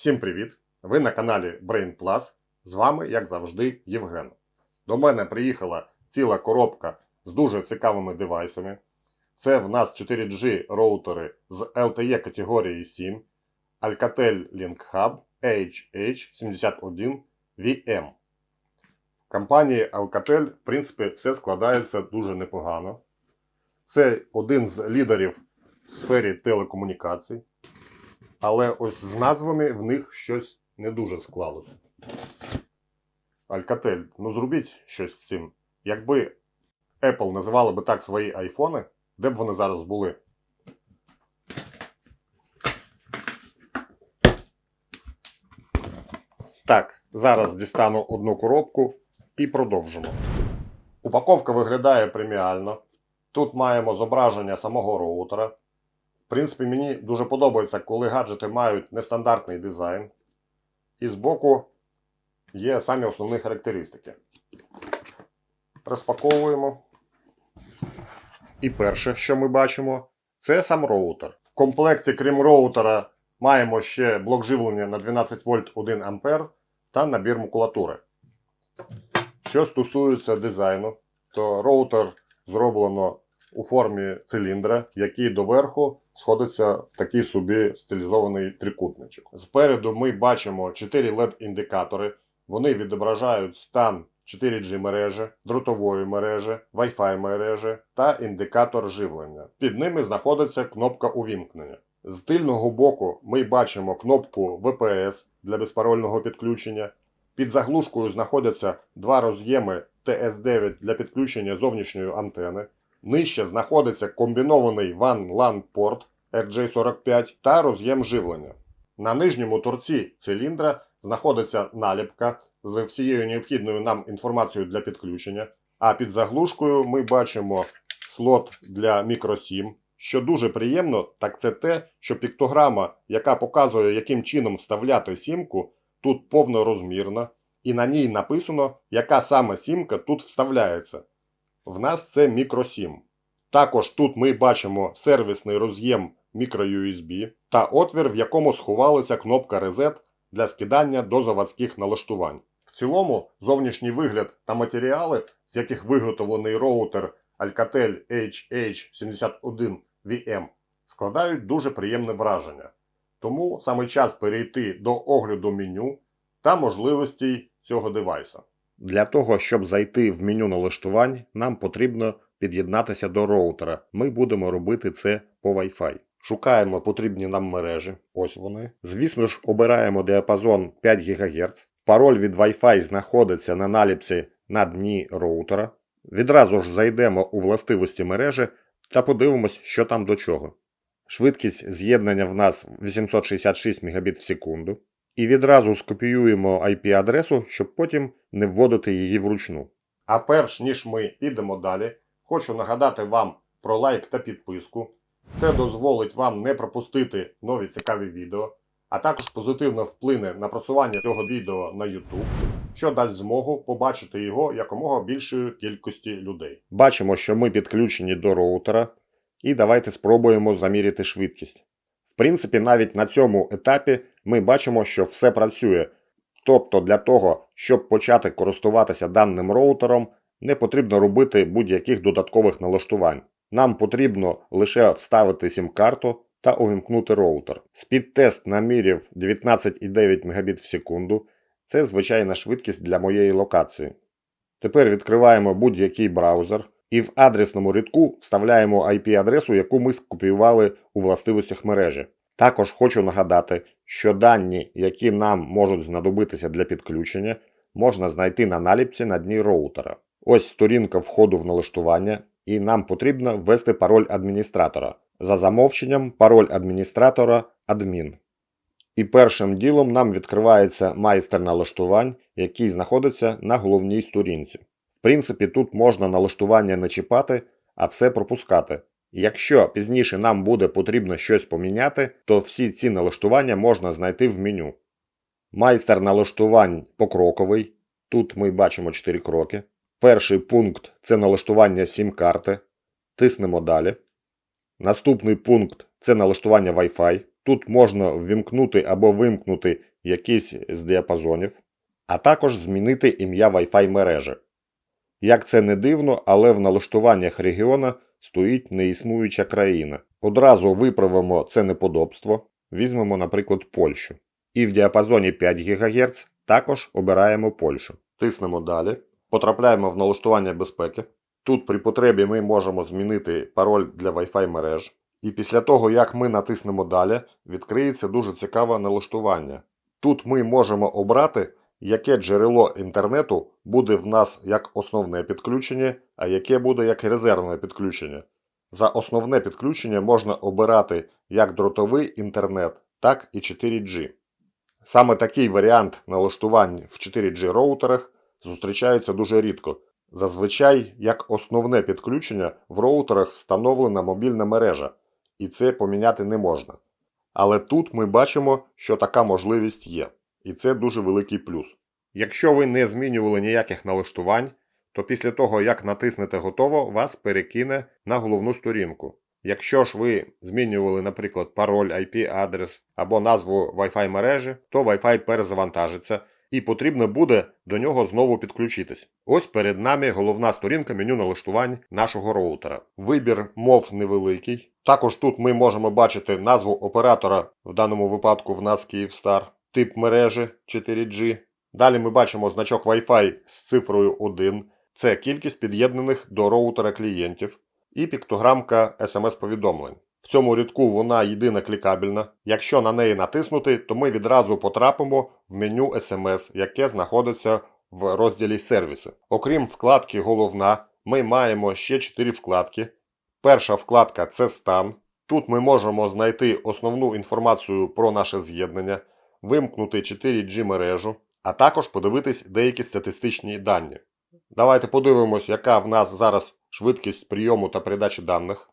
Всім привіт! Ви на каналі Brain Plus. З вами, як завжди, Євген. До мене приїхала ціла коробка з дуже цікавими девайсами. Це в нас 4G роутери з LTE категорії 7 Alcatel Link Hub HH71VM. В компанії Alcatel, в принципі, все складається дуже непогано. Це один з лідерів в сфері телекомунікацій. Але ось з назвами в них щось не дуже склалося. Alcatel, ну зробіть щось з цим. Якби Apple називала би так свої айфони, де б вони зараз були? Так, зараз дістану одну коробку і продовжимо. Упаковка виглядає преміально. Тут маємо зображення самого роутера. В принципі, мені дуже подобається, коли гаджети мають нестандартний дизайн. І збоку є самі основні характеристики. Розпаковуємо. І перше, що ми бачимо, це сам роутер. В комплекті, крім роутера, маємо ще блок живлення на 12 вольт 1 ампер та набір макулатури. Що стосується дизайну, то роутер зроблено у формі циліндра, який доверху сходиться в такий собі стилізований трикутничок. Спереду ми бачимо 4 LED-індикатори. Вони відображають стан 4G мережі, дротової мережі, Wi-Fi мережі та індикатор живлення. Під ними знаходиться кнопка увімкнення. З тильного боку ми бачимо кнопку VPS для безпарольного підключення. Під заглушкою знаходяться два роз'єми TS9 для підключення зовнішньої антени. Нижче знаходиться комбінований WAN-LAN порт RJ45 та роз'єм живлення. На нижньому торці циліндра знаходиться наліпка з всією необхідною нам інформацією для підключення. А під заглушкою ми бачимо слот для мікросім. Що дуже приємно, так це те, що піктограма, яка показує, яким чином вставляти сімку, тут повнорозмірна, і на ній написано, яка саме сімка тут вставляється. В нас це мікросім. Також тут ми бачимо сервісний роз'єм microUSB та отвір, в якому сховалася кнопка Reset для скидання до заводських налаштувань. В цілому, зовнішній вигляд та матеріали, з яких виготовлений роутер Alcatel HH71VM, складають дуже приємне враження. Тому саме час перейти до огляду меню та можливостей цього девайса. Для того, щоб зайти в меню налаштувань, нам потрібно під'єднатися до роутера. Ми будемо робити це по Wi-Fi. Шукаємо потрібні нам мережі. Ось вони. Звісно ж, обираємо діапазон 5 ГГц. Пароль від Wi-Fi знаходиться на наліпці на дні роутера. Відразу ж зайдемо у властивості мережі та подивимось, що там до чого. Швидкість з'єднання в нас 866 Мбіт в секунду. І відразу скопіюємо IP-адресу, щоб потім не вводити її вручну. А перш ніж ми підемо далі, хочу нагадати вам про лайк та підписку. Це дозволить вам не пропустити нові цікаві відео, а також позитивно вплине на просування цього відео на YouTube, що дасть змогу побачити його якомога більшої кількості людей. Бачимо, що ми підключені до роутера, і давайте спробуємо заміряти швидкість. В принципі, навіть на цьому етапі ми бачимо, що все працює. Тобто для того, щоб почати користуватися даним роутером, не потрібно робити будь-яких додаткових налаштувань. Нам потрібно лише вставити сім-карту та увімкнути роутер. Спідтест намірів 19,9 Мбіт в секунду. Це звичайна швидкість для моєї локації. Тепер відкриваємо будь-який браузер і в адресному рядку вставляємо IP-адресу, яку ми скопіювали у властивостях мережі. Також хочу нагадати, що дані, які нам можуть знадобитися для підключення, можна знайти на наліпці на дні роутера. Ось сторінка входу в налаштування, і нам потрібно ввести пароль адміністратора. За замовченням, пароль адміністратора адмін. І першим ділом нам відкривається майстер налаштувань, який знаходиться на головній сторінці. В принципі, тут можна налаштування не чіпати, а все пропускати. Якщо пізніше нам буде потрібно щось поміняти, то всі ці налаштування можна знайти в меню. Майстер налаштувань покроковий. Тут ми бачимо 4 кроки. Перший пункт це налаштування сім-карти. Тиснемо далі. Наступний пункт це налаштування Wi-Fi. Тут можна ввімкнути або вимкнути якийсь з діапазонів, а також змінити ім'я Wi-Fi мережі. Як це не дивно, але в налаштуваннях регіона стоїть неіснуюча країна. Одразу виправимо це неподобство, візьмемо, наприклад, Польщу. І в діапазоні 5 ГГц також обираємо Польщу. Тиснемо далі, потрапляємо в налаштування безпеки. Тут при потребі ми можемо змінити пароль для Wi-Fi мереж. І після того, як ми натиснемо далі, відкриється дуже цікаве налаштування. Тут ми можемо обрати, яке джерело інтернету буде в нас як основне підключення, а яке буде як резервне підключення. За основне підключення можна обирати як дротовий інтернет, так і 4G. Саме такий варіант налаштувань в 4G роутерах зустрічається дуже рідко. Зазвичай як основне підключення в роутерах встановлена мобільна мережа, і це поміняти не можна. Але тут ми бачимо, що така можливість є, і це дуже великий плюс. Якщо ви не змінювали ніяких налаштувань, то після того, як натиснете готово, вас перекине на головну сторінку. Якщо ж ви змінювали, наприклад, пароль, IP-адрес або назву Wi-Fi мережі, то Wi-Fi перезавантажиться і потрібно буде до нього знову підключитись. Ось перед нами головна сторінка меню налаштувань нашого роутера. Вибір мов невеликий. Також тут ми можемо бачити назву оператора, в даному випадку в нас Київстар, тип мережі 4G. Далі ми бачимо значок Wi-Fi з цифрою 1. Це кількість під'єднаних до роутера клієнтів і піктограмка SMS-повідомлень. В цьому рядку вона єдина клікабельна. Якщо на неї натиснути, то ми відразу потрапимо в меню SMS, яке знаходиться в розділі сервіси. Окрім вкладки Головна, ми маємо ще 4 вкладки. Перша вкладка це стан. Тут ми можемо знайти основну інформацію про наше з'єднання, вимкнути 4G мережу, а також подивитись деякі статистичні дані. Давайте подивимось, яка в нас зараз швидкість прийому та передачі даних.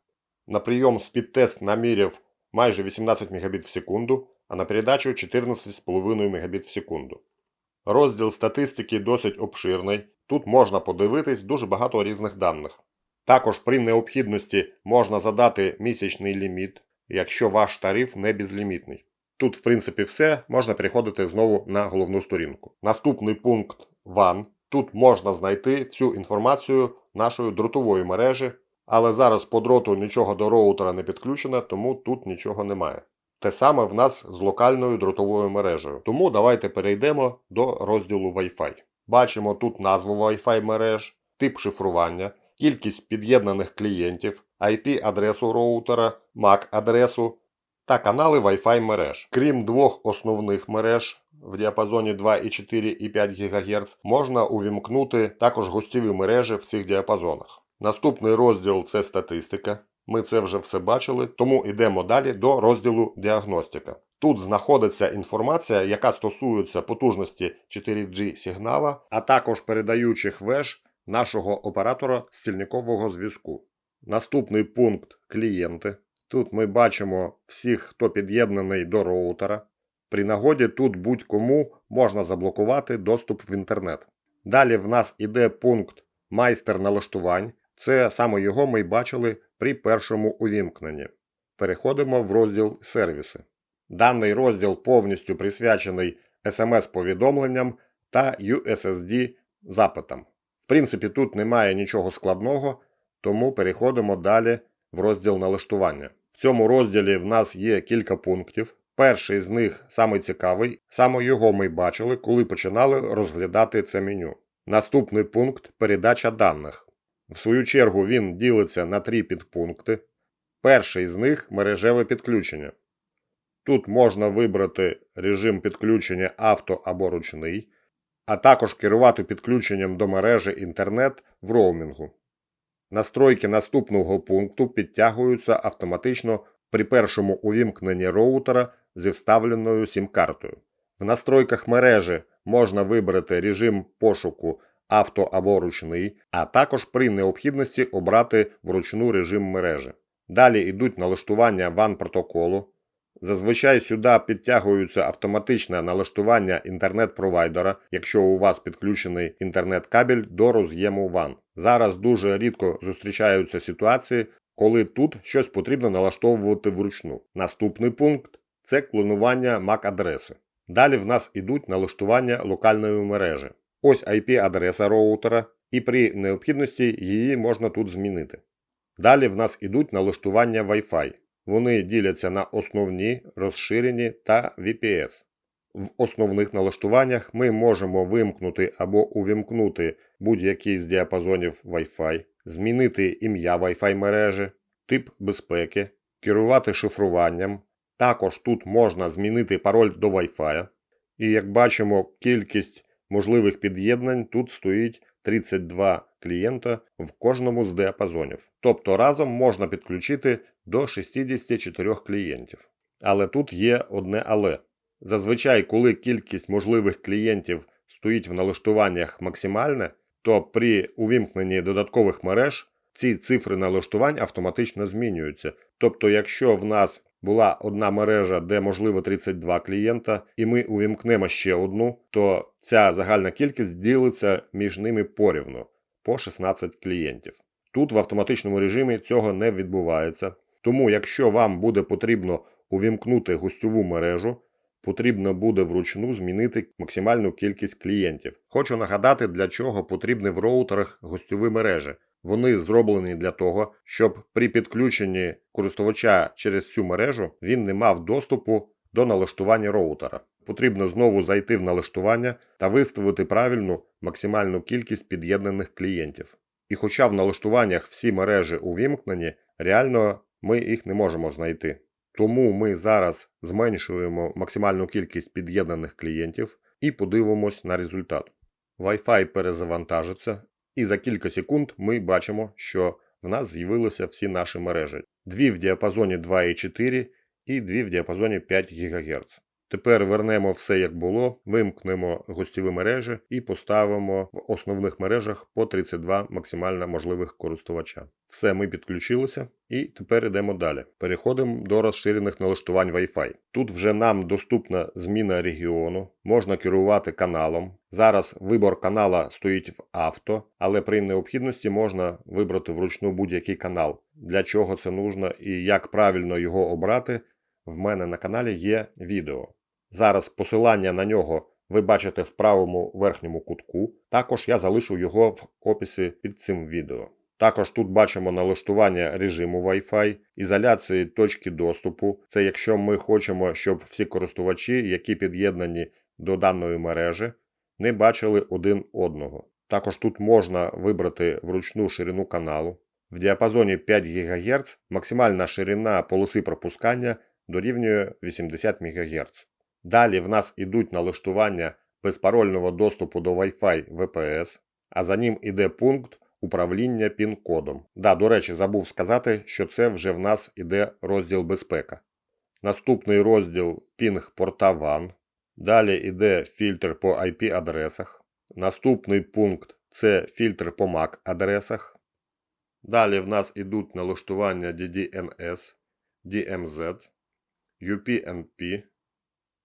На прийом спідтест наміряв майже 18 Мбіт в секунду, а на передачу 14,5 Мбіт в секунду. Розділ статистики досить обширний. Тут можна подивитись дуже багато різних даних. Також при необхідності можна задати місячний ліміт, якщо ваш тариф не безлімітний. Тут, в принципі, все, можна переходити знову на головну сторінку. Наступний пункт WAN. Тут можна знайти всю інформацію нашої дротової мережі, але зараз по дроту нічого до роутера не підключено, тому тут нічого немає. Те саме в нас з локальною дротовою мережею. Тому давайте перейдемо до розділу Wi-Fi. Бачимо тут назву Wi-Fi мереж, тип шифрування, кількість під'єднаних клієнтів, IP-адресу роутера, MAC-адресу та канали Wi-Fi мереж. Крім двох основних мереж в діапазоні 2,4 і 5 ГГц, можна увімкнути також гостєві мережі в цих діапазонах. Наступний розділ це статистика. Ми це вже все бачили, тому йдемо далі до розділу діагностика. Тут знаходиться інформація, яка стосується потужності 4G сигнала, а також передаючих веж нашого оператора стільникового зв'язку. Наступний пункт клієнти. Тут ми бачимо всіх, хто під'єднаний до роутера. При нагоді тут будь-кому можна заблокувати доступ в інтернет. Далі в нас іде пункт майстер налаштувань. Це саме його ми бачили при першому увімкненні. Переходимо в розділ сервіси. Даний розділ повністю присвячений SMS-повідомленням та USSD запитам. В принципі, тут немає нічого складного, тому переходимо далі в розділ налаштування. В цьому розділі в нас є кілька пунктів. Перший з них самий цікавий, саме його ми бачили, коли починали розглядати це меню. Наступний пункт передача даних. В свою чергу він ділиться на три підпункти. Перший з них мережеве підключення. Тут можна вибрати режим підключення авто або ручний, а також керувати підключенням до мережі інтернет в роумінгу. Настройки наступного пункту підтягуються автоматично при першому увімкненні роутера зі вставленою сім-картою. В настройках мережі можна вибрати режим пошуку авто або ручний, а також при необхідності обрати вручну режим мережі. Далі йдуть налаштування WAN протоколу. Зазвичай сюди підтягуються автоматичне налаштування інтернет-провайдера, якщо у вас підключений інтернет-кабель до роз'єму WAN. Зараз дуже рідко зустрічаються ситуації, коли тут щось потрібно налаштовувати вручну. Наступний пункт це клонування MAC-адреси. Далі в нас ідуть налаштування локальної мережі. Ось IP-адреса роутера, і при необхідності її можна тут змінити. Далі в нас ідуть налаштування Wi-Fi. Вони діляться на основні, розширені та VPS. В основних налаштуваннях ми можемо вимкнути або увімкнути будь-який з діапазонів Wi-Fi, змінити ім'я Wi-Fi мережі, тип безпеки, керувати шифруванням. Також тут можна змінити пароль до Wi-Fi. І як бачимо, кількість можливих під'єднань тут стоїть 32 клієнта в кожному з діапазонів. Тобто разом можна підключити до 64 клієнтів. Але тут є одне але. Зазвичай, коли кількість можливих клієнтів стоїть в налаштуваннях максимальне, то при увімкненні додаткових мереж ці цифри налаштувань автоматично змінюються. Тобто, якщо в нас була одна мережа, де можливо 32 клієнта, і ми увімкнемо ще одну, то ця загальна кількість ділиться між ними порівну по 16 клієнтів. Тут в автоматичному режимі цього не відбувається. Тому, якщо вам буде потрібно увімкнути гостьову мережу, потрібно буде вручну змінити максимальну кількість клієнтів. Хочу нагадати, для чого потрібні в роутерах гостьові мережі. Вони зроблені для того, щоб при підключенні користувача через цю мережу він не мав доступу до налаштування роутера. Потрібно знову зайти в налаштування та виставити правильну максимальну кількість під'єднаних клієнтів. І хоча в налаштуваннях всі мережі увімкнені, реально ми їх не можемо знайти. Тому ми зараз зменшуємо максимальну кількість під'єднаних клієнтів і подивимось на результат. Wi-Fi перезавантажиться, і за кілька секунд ми бачимо, що в нас з'явилися всі наші мережі. Дві в діапазоні 2,4 і дві в діапазоні 5 ГГц. Тепер вернемо все як було, вимкнемо гостєві мережі і поставимо в основних мережах по 32 максимально можливих користувача. Все, ми підключилися і тепер йдемо далі. Переходимо до розширених налаштувань Wi-Fi. Тут вже нам доступна зміна регіону, можна керувати каналом. Зараз вибор канала стоїть в авто, але при необхідності можна вибрати вручну будь-який канал. Для чого це нужно і як правильно його обрати, в мене на каналі є відео. Зараз посилання на нього ви бачите в правому верхньому кутку. Також я залишу його в описі під цим відео. Також тут бачимо налаштування режиму Wi-Fi, ізоляції точки доступу. Це якщо ми хочемо, щоб всі користувачі, які під'єднані до даної мережі, не бачили один одного. Також тут можна вибрати вручну ширину каналу. В діапазоні 5 ГГц максимальна ширина полоси пропускання дорівнює 80 МГц. Далі в нас ідуть налаштування безпарольного доступу до Wi-Fi VPS, а за ним іде пункт управління пін-кодом. Да, до речі, забув сказати, що це вже в нас іде розділ безпека. Наступний розділ пінг порта WAN. Далі йде фільтр по IP-адресах. Наступний пункт це фільтр по MAC-адресах. Далі в нас ідуть налаштування DDNS, DMZ, UPnP.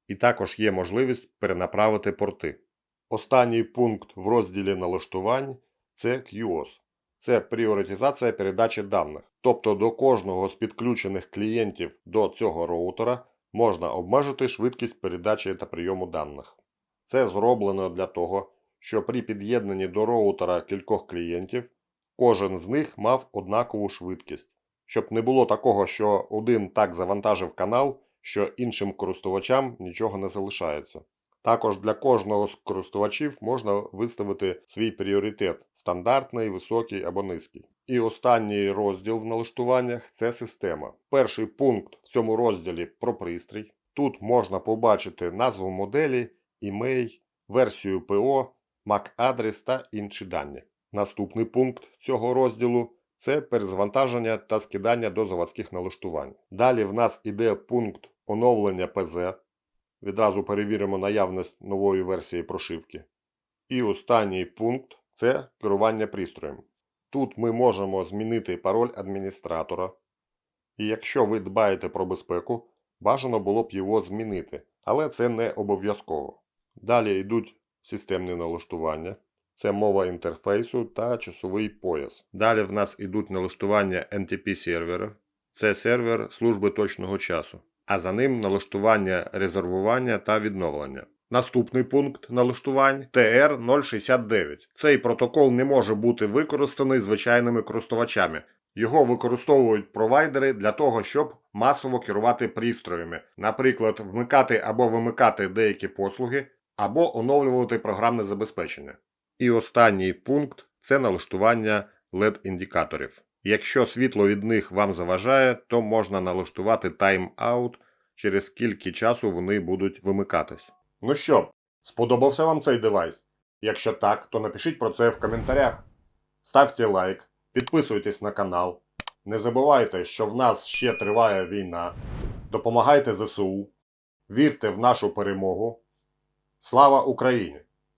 І також є можливість перенаправити порти. Останній пункт в розділі налаштувань це QoS. Це пріоритизація передачі даних. Тобто до кожного з підключених клієнтів до цього роутера можна обмежити швидкість передачі та прийому даних. Це зроблено для того, щоб при під'єднанні до роутера кількох клієнтів кожен з них мав однакову швидкість, щоб не було такого, що один так завантажив канал, що іншим користувачам нічого не залишається. Також для кожного з користувачів можна виставити свій пріоритет стандартний, високий або низький. І останній розділ в налаштуваннях це система. Перший пункт в цьому розділі про пристрій. Тут можна побачити назву моделі, імей, версію ПО, MAC-адрес та інші дані. Наступний пункт цього розділу це перезвантаження та скидання до заводських налаштувань. Далі в нас іде пункт оновлення ПЗ. Відразу перевіримо наявність нової версії прошивки. І останній пункт це керування пристроєм. Тут ми можемо змінити пароль адміністратора. І якщо ви дбаєте про безпеку, бажано було б його змінити, але це не обов'язково. Далі йдуть системні налаштування. Це мова інтерфейсу та часовий пояс. Далі в нас йдуть налаштування NTP сервера. Це сервер служби точного часу. а за ним налаштування резервування та відновлення. Наступний пункт налаштувань TR069. Цей протокол не може бути використаний звичайними користувачами. Його використовують провайдери для того, щоб масово керувати пристроями, наприклад, вмикати або вимикати деякі послуги, або оновлювати програмне забезпечення. І останній пункт це налаштування LED-індикаторів. Якщо світло від них вам заважає, то можна налаштувати тайм-аут, через скільки часу вони будуть вимикатись. Ну що, сподобався вам цей девайс? Якщо так, то напишіть про це в коментарях. Ставте лайк, підписуйтесь на канал. Не забувайте, що в нас ще триває війна. Допомагайте ЗСУ. Вірте в нашу перемогу. Слава Україні!